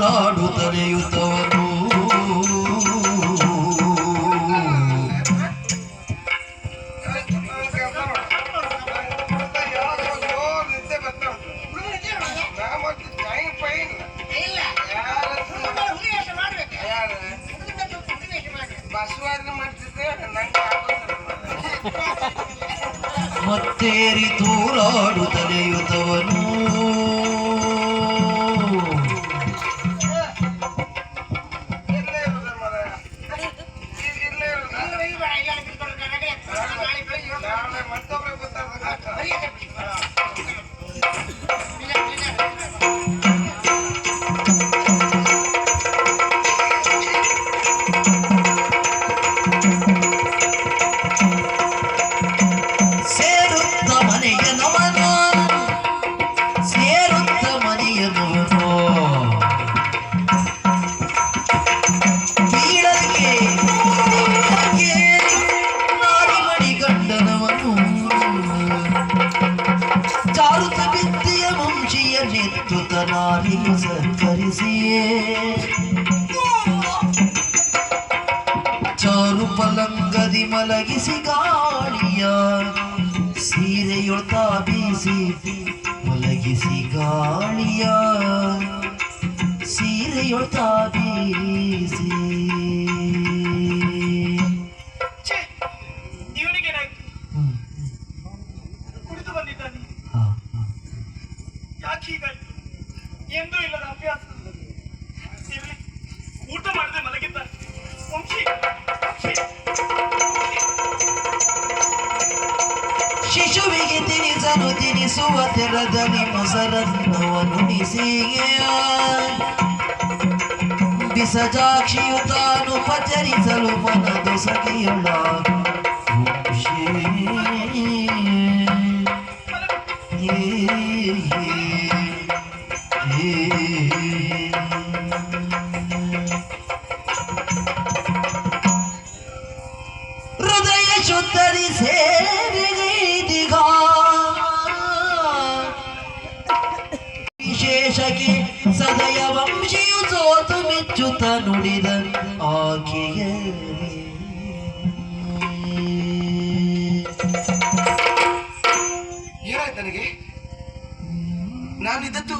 ತಲೆಯುತ್ತವನು ತರೆಯುತ್ತವನು ಮತ್ತೇರಿ ತೂರಾಡು ತಲೆಯುತ್ತವನು ನಾರಿಯು ಸತ್ಕರಿಸಿಯೇ ಚಾರು ಪಲಂಗದಿ ಮಲಗಿಸಿ ಗಾಳಿಯ ಸೀರೆಯೊಳ್ತಾ ಬೀಸಿ ಮಲಗಿಸಿ ಗಾಳಿಯ ಸೀರೆಯೊಳ್ತಾ ಬೀಸಿ. ಇವನಿಗೆ ಎಂದೂ ಇಲ್ಲದ ಅಭ್ಯಾಸ ಊಟ ಮಾಡದೆ ಮಲಗಿದ್ದ ವಂಶಿ. ವಂಶಿ. ಶಿಶುವಿಗೆ ತಿನಿಸನು ತಿನಿಸುವ ತೆರದ ಮೊಸರನ್ನವನು ನಿಸಿಗೆ. ಬಿಸಜಾಕ್ಷಿಯು ತಾನು ಪಚರಿಸಲು ಮನದು ಸಖಿಯೊಳ ಹೃದಯ ಶುದ್ಧರಿ ಸೇರಿದೀಗ ವಿಶೇಷಕ್ಕೆ ಸದಯ ವಂಶಿಯು ಸೋತು ಮೆಚ್ಚುತ್ತ ನುಡಿದ ಆಕೆಯ. ಏನಾಯ್ತು ನನಗೆ? ನಾನಿದ್ದದ್ದು